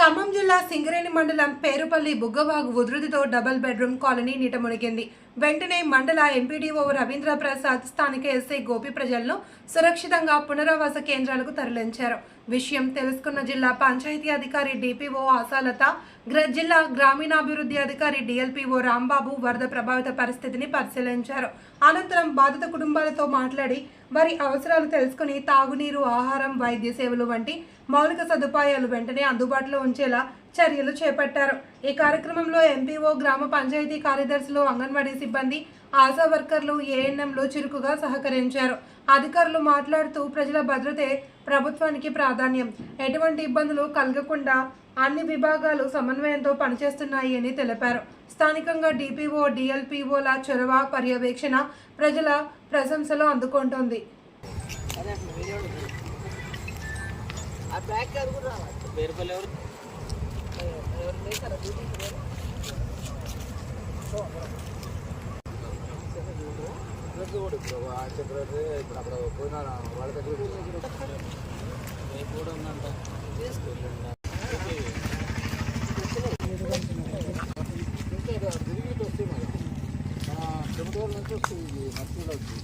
ఖమ్మం జిల్లా సింగరేణి మండలం పేరుపల్లి బుగ్గవాగు ఉధృతితో డబుల్ బెడ్రూమ్ కాలనీ నీట మునిగింది. వెంటనే మండల ఎంపీడీఓ రవీంద్ర ప్రసాద్ స్థానిక ఎస్ఐ గోపి ప్రజలను సురక్షితంగా పునరావాస కేంద్రాలకు తరలించారు. విషయం తెలుసుకున్న జిల్లా పంచాయతీ అధికారి డిపిఓ ఆశాలత గ్ర- జిల్లా గ్రామీణాభివృద్ధి అధికారి డిఎల్పిఓ రాంబాబు వరద ప్రభావిత పరిస్థితిని పరిశీలించారు. అనంతరం బాధిత కుటుంబాలతో మాట్లాడి వారి అవసరాలు తెలుసుకుని తాగునీరు ఆహారం వైద్య సేవలు వంటి మౌలిక సదుపాయాలు వెంటనే అందుబాటులో ఉంచేలా చర్యలు చేపట్టారు. ఈ కార్యక్రమంలో ఎంపీఓ గ్రామ పంచాయతీ కార్యదర్శులు అంగన్వాడీ సిబ్బంది ఆశా వర్కర్లు ఏఎన్ఎంలు చురుకుగా సహకరించారు. అధికారులు మాట్లాడుతూ ప్రజల భద్రతే ప్రభుత్వానికి ప్రాధాన్యం. ఎటువంటి ఇబ్బందులు కలగకుండా అన్ని విభాగాలు సమన్వయంతో పనిచేస్తున్నాయి అని తెలిపారు. స్థానికంగా డిపిఓ డిఎల్పిఓల చొరవ పర్యవేక్షణ ప్రజల ప్రశంసలు అందుకుంటోంది ఆ బ్యాక్ కార్ కూడా రావాలి పేరుపల్లి ఎవరు ఎవరు లేచారా డ్యూటీకి కూడా ఇప్పుడు ఆ చక్రవర్తి ఇప్పుడు అక్కడ పోయినా వాళ్ళ దగ్గర కూడా ఉందంట ఇంకా తిరిగి ఇటు మరి చెమటోళ్ళ నుంచి వస్తుంది మట్టిలో వచ్చి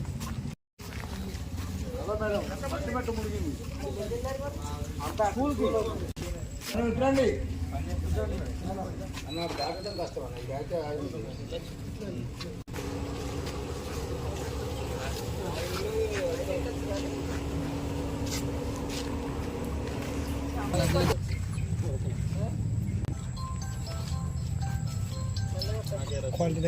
మేడం మట్టి మట్టి ముడిగింది స్కూల్కి రండి అన్న దాటడం కష్టం అన్న క్వాలిటీ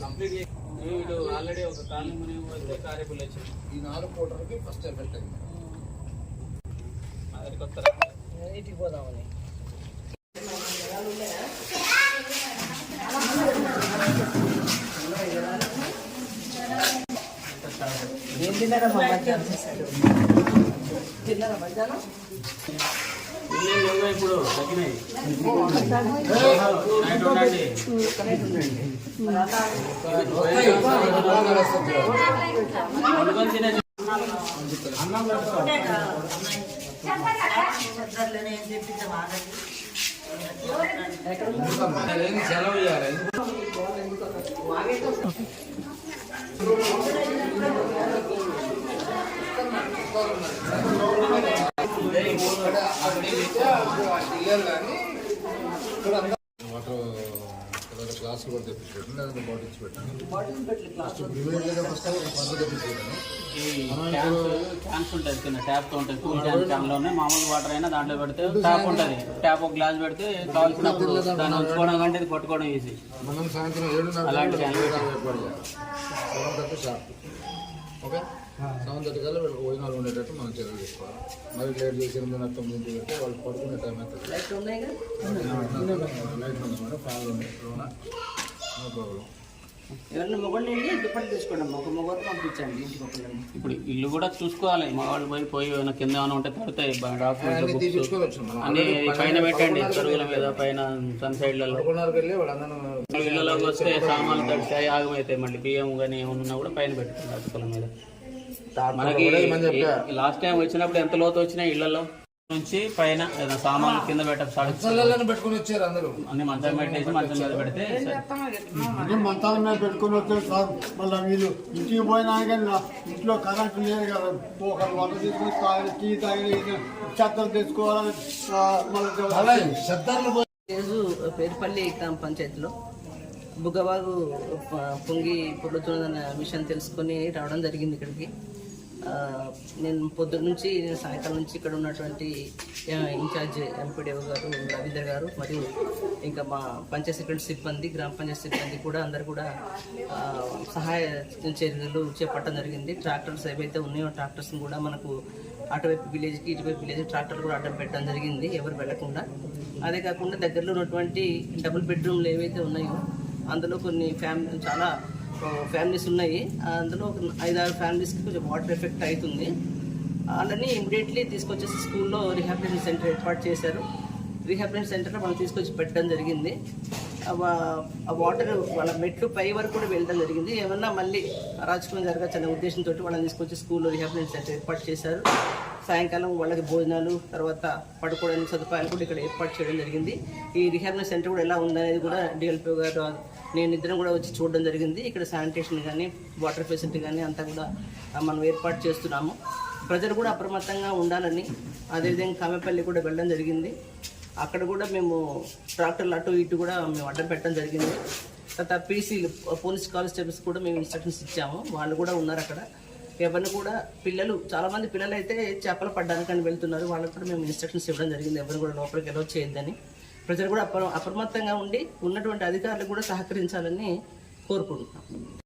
కంప్లీట్ వీడు ఆల్రెడీ ఒక కాలనీ ముని పోతే వచ్చింది ఈ నాలుగు కోటర్కి ఫస్ట్ ఎఫెక్ట్ అయింది అది కొత్త ఇంటికి పోదామని తిన్నారా మధ్యాహ్నం ఇప్పుడు తగ్గినాయి సెలవు ఇవ్వాలి వాటర్ గ్లాసులు కూడా తెప్పించి పెట్టండి లేదంటే బాటిల్స్ పెట్టండి ఫస్ట్ ప్రివేట్ ఫస్ట్ పంట తెప్పించి పెట్టండి ఈ క్యాన్స్ క్యాన్స్ ఉంటుంది కింద ట్యాప్ తో ఉంటుంది కూల్ క్యాన్ క్యాన్లోనే మామూలు వాటర్ అయినా దాంట్లో పెడితే ట్యాప్ ఉంటుంది ట్యాప్ ఒక గ్లాస్ పెడితే కావాల్సినప్పుడు దాన్ని ఉంచుకోవడం కంటే ఇది పట్టుకోవడం ఈజీ మనం సాయంత్రం అలాంటి ఓకే సెవెన్ థర్టీ కల్లా వీళ్ళకి భోజనాలు ఉండేటట్టు మనం చర్యలు తీసుకోవాలి మరి లేట్ చేసి ఎనిమిదిన్నర తొమ్మిది పెడితే వాళ్ళు పడుకునే టైం అవుతుంది లైట్ ఉన్నాయిగా లైట్ ఉంది మేడం ఫ్యాన్ ఉంది లోన నో ప్రాబ్లం ఎవరైనా మొగోళ్ళు వెళ్ళి దుప్పటి తీసుకోండి అమ్మా ఒక మొగోరు పంపించండి ఇంటికి ఒకళ్ళని ఇప్పుడు ఇల్లు కూడా చూసుకోవాలి. మా వాళ్ళు పోయి పోయి ఏమైనా కింద ఏమైనా ఉంటే డాక్యుమెంట్స్ అన్ని బుక్స్ పైన పెట్టండి. తరుగుల మీద పైన సన్ సైడ్లలో. ఇళ్ళలోకి వస్తే సామాన్లు తడిచాయి ఆగమైతాయి మళ్ళీ బియ్యం కానీ ఏమైనా ఉన్నా కూడా పైన పెట్టుకోండి అటుకుల మీద. మనకి లాస్ట్ టైం వచ్చినప్పుడు ఎంత లోతు వచ్చినా ఇళ్ళలో నుంచి పైన సామాన్లు కింద పెట్ట చల్లలను పెట్టుకుని వచ్చారు అందరూ. అన్ని మంచం పెట్టేసి మంచం మీద పెడితే మంచాల మీద పెట్టుకుని వచ్చారు సార్. మళ్ళీ వీళ్ళు ఇంటికి పోయినా కానీ ఇంట్లో కరెంట్ లేదు కదా. ఒకరు వంట తీసుకుని తాగి టీ తాగి చెత్తలు తెచ్చుకోవాలని మళ్ళీ పోయి ఈరోజు పేరుపల్లి గ్రామ పంచాయతీలో బుగ్గవాగు పొంగి పొడుతున్నదన్న విషయం తెలుసుకొని రావడం జరిగింది ఇక్కడికి. నేను పొద్దున్న నుంచి నేను సాయంకాలం నుంచి ఇక్కడ ఉన్నటువంటి ఇన్ఛార్జ్ ఎంపీడీఓ గారు రవీంద్ర గారు మరియు ఇంకా మా పంచాయత్ సెక్రటరీ సిబ్బంది గ్రామ పంచాయతీ సిబ్బంది కూడా అందరు కూడా సహాయ చర్యలు చేపట్టడం జరిగింది. ట్రాక్టర్స్ ఏవైతే ఉన్నాయో ట్రాక్టర్స్ని కూడా మనకు అటువైపు విలేజ్కి ఇటువైపు విలేజ్ ట్రాక్టర్లు కూడా అడ్డం పెట్టడం జరిగింది ఎవరు వెళ్ళకుండా అదే కాకుండా దగ్గరలో ఉన్నటువంటి డబుల్ బెడ్రూమ్లు ఏవైతే ఉన్నాయో అందులో కొన్ని ఫ్యామిలీ చాలా ఫ్యామిలీస్ ఉన్నాయి. అందులో ఒక ఐదారు ఫ్యామిలీస్కి కొంచెం వాటర్ ఎఫెక్ట్ అవుతుంది వాళ్ళని ఇమీడియట్లీ తీసుకొచ్చేసి స్కూల్లో రిహాబిలిటేషన్ సెంటర్ ఏర్పాటు చేశారు. రీహాబిలిటేషన్ సెంటర్లో మనం తీసుకొచ్చి పెట్టడం జరిగింది. ఆ వాటర్ వాళ్ళ మెట్లు పై వరకు కూడా వెళ్ళడం జరిగింది. ఏమన్నా మళ్ళీ అరాచకం జరగచ్చు అనే ఉద్దేశంతో వాళ్ళని తీసుకొచ్చి స్కూల్లో రిహాబిలిటేషన్ సెంటర్ ఏర్పాటు చేశారు. సాయంకాలం వాళ్ళకి భోజనాలు తర్వాత పడుకోవడానికి సదుపాయాలు కూడా ఇక్కడ ఏర్పాటు చేయడం జరిగింది. ఈ రిహాబిలిటేషన్ సెంటర్ కూడా ఎలా ఉందనేది కూడా డిఎల్పీ గారు నేను ఇద్దరం కూడా వచ్చి చూడడం జరిగింది. ఇక్కడ శానిటేషన్ కానీ వాటర్ ఫెసిలిటీ కానీ అంతా కూడా మనం ఏర్పాటు చేస్తున్నాము. ప్రజలు కూడా అప్రమత్తంగా ఉండాలని అదేవిధంగా కామెపల్లి కూడా వెళ్ళడం జరిగింది. అక్కడ కూడా మేము ట్రాక్టర్లు అటు ఇటు కూడా మేము అడ్డం పెట్టడం జరిగింది. తర్వాత పీసీలు పోలీస్ కానిస్టేబుల్స్ కూడా మేము ఇన్స్ట్రక్షన్స్ ఇచ్చాము. వాళ్ళు కూడా ఉన్నారు అక్కడ. ఎవరిని కూడా పిల్లలు చాలా మంది పిల్లలు అయితే చేపలు పడ్డానికని వెళ్తున్నారు. వాళ్ళకి కూడా మేము ఇన్స్ట్రక్షన్స్ ఇవ్వడం జరిగింది. ఎవరిని కూడా లోపలికి ఎలా చేయొద్దని. ప్రజలు కూడా అప్ర అప్రమత్తంగా ఉండి ఉన్నటువంటి అధికారులు కూడా సహకరించాలని కోరుకుంటున్నాం.